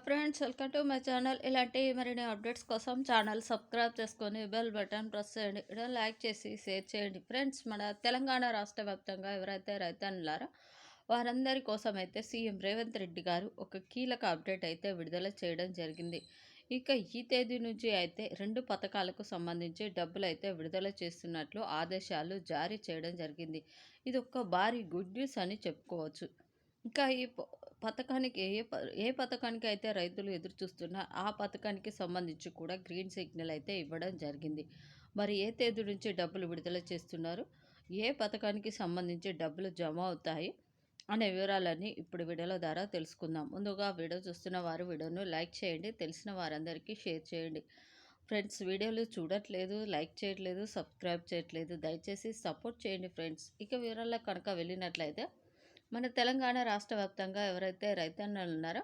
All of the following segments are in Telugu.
Friends welcome to my channel ఇలాంటి మరిన్ని అప్డేట్స్ కోసం ఛానల్ సబ్స్క్రైబ్ చేసుకొని బెల్ బటన్ ప్రెస్ చేయండి. ఇక్కడ లైక్ చేసి షేర్ చేయండి. ఫ్రెండ్స్ మన తెలంగాణ రాష్ట్ర వ్యాప్తంగా ఎవరైతే రైతన్నులారో వారందరి కోసం అయితే సీఎం రేవంత్ రెడ్డి గారు ఒక కీలక అప్డేట్ అయితే విడుదల చేయడం జరిగింది. ఇక ఈ తేదీ నుంచి అయితే రెండు పథకాలకు సంబంధించి డబ్బులు అయితే విడుదల చేస్తున్నట్లు ఆదేశాలు జారీ చేయడం జరిగింది. ఇది ఒక భారీ గుడ్ న్యూస్ అని చెప్పుకోవచ్చు. ఇంకా ఈ పథకానికి ఏ ఏ పథకానికి అయితే రైతులు ఎదురు చూస్తున్నా ఆ పథకానికి సంబంధించి కూడా గ్రీన్ సిగ్నల్ అయితే ఇవ్వడం జరిగింది. మరి ఏ తేదీ నుంచి డబ్బులు విడుదల చేస్తున్నారు? ఏ పథకానికి సంబంధించి డబ్బులు జమ అవుతాయి? అనే వివరాలన్నీ ఇప్పుడు వీడియోల ద్వారా తెలుసుకుందాం. ముందుగా వీడియో చూస్తున్న వారు వీడియోను లైక్ చేయండి తెలిసిన వారందరికీ షేర్ చేయండి. ఫ్రెండ్స్ వీడియోలు చూడట్లేదు లైక్ చేయట్లేదు సబ్స్క్రైబ్ చేయట్లేదు. దయచేసి సపోర్ట్ చేయండి ఫ్రెండ్స్. ఇక వివరాల్లో కనుక వెళ్ళినట్లయితే మన తెలంగాణ రాష్ట్ర వ్యాప్తంగా ఎవరైతే రైతన్నలు ఉన్నారో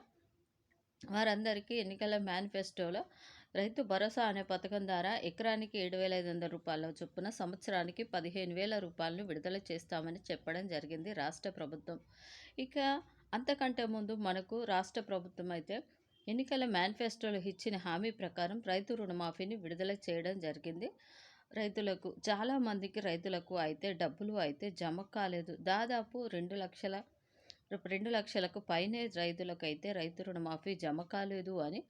వారందరికీ ఎన్నికల మేనిఫెస్టోలో రైతు భరోసా అనే పథకం ద్వారా ఎకరానికి ఏడు వేల ఐదు వందల రూపాయల చొప్పున సంవత్సరానికి పదిహేను వేల రూపాయలను విడుదల చేస్తామని చెప్పడం జరిగింది రాష్ట్ర ప్రభుత్వం. ఇక అంతకంటే ముందు మనకు రాష్ట్ర ప్రభుత్వం అయితే ఎన్నికల మేనిఫెస్టోలో ఇచ్చిన హామీ ప్రకారం రైతు రుణమాఫీని విడుదల చేయడం జరిగింది. రైతులకు చాలామందికి రైతులకు అయితే డబ్బులు అయితే జమ కాలేదు. దాదాపు రెండు లక్షల రెండు లక్షలకు పైనే రైతులకు అయితే రైతు రుణమాఫీ జమ కాలేదు అని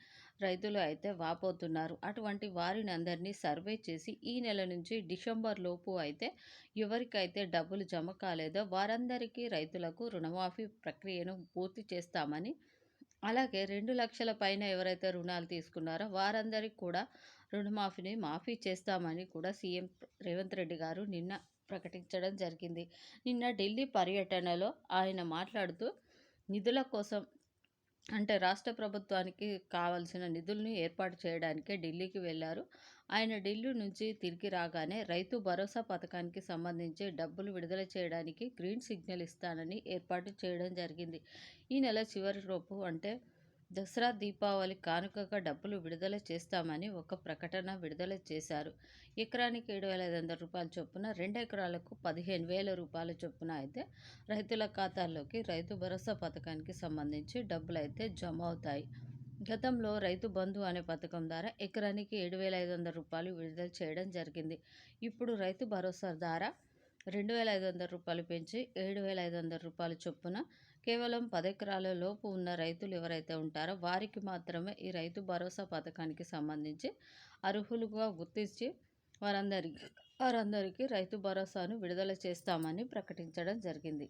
రైతులు అయితే వాపోతున్నారు. అటువంటి వారిని అందరినీ సర్వే చేసి ఈ నెల నుంచి డిసెంబర్ లోపు అయితే ఎవరికైతే డబ్బులు జమ కాలేదో వారందరికీ రైతులకు రుణమాఫీ ప్రక్రియను పూర్తి చేస్తామని అలాగే రెండు లక్షల పైన ఎవరైతే రుణాలు తీసుకున్నారో వారందరికీ కూడా రుణమాఫీని మాఫీ చేస్తామని కూడా సీఎం రేవంత్ రెడ్డి గారు నిన్న ప్రకటించడం జరిగింది. నిన్న ఢిల్లీ పర్యటనలో ఆయన మాట్లాడుతూ నిధుల కోసం అంటే రాష్ట్ర ప్రభుత్వానికి కావాల్సిన నిధులను ఏర్పాటు చేయడానికే ఢిల్లీకి వెళ్ళారు. ఆయన ఢిల్లీ నుంచి తిరిగి రాగానే రైతు భరోసా పథకానికి సంబంధించి డబ్బులు విడుదల చేయడానికి గ్రీన్ సిగ్నల్ ఇస్తానని ఏర్పాటు చేయడం జరిగింది. ఈ నెల చివరి లోపు అంటే దసరా దీపావళి కానుకగా డబ్బులు విడుదల చేస్తామని ఒక ప్రకటన విడుదల చేశారు. ఎకరానికి ఏడు వేల ఐదు వందల రూపాయల చొప్పున రెండు ఎకరాలకు పదిహేను వేల రూపాయల చొప్పున అయితే రైతుల ఖాతాల్లోకి రైతు భరోసా పథకానికి సంబంధించి డబ్బులు అయితే జమ అవుతాయి గతంలో రైతు బంధు అనే పథకం ద్వారా ఎకరానికి ఏడు వేల ఐదు వందల రూపాయలు విడుదల చేయడం జరిగింది. ఇప్పుడు రైతు భరోసా ద్వారా రెండు వేల ఐదు వందల రూపాయలు పెంచి ఏడు వేల ఐదు వందల రూపాయల చొప్పున కేవలం పదెకరాల లోపు ఉన్న రైతులు ఎవరైతే ఉంటారో వారికి మాత్రమే ఈ రైతు భరోసా పథకానికి సంబంధించి అర్హులుగా గుర్తించి వారందరికీ వారందరికీ రైతు భరోసాను విడుదల చేస్తామని ప్రకటించడం జరిగింది.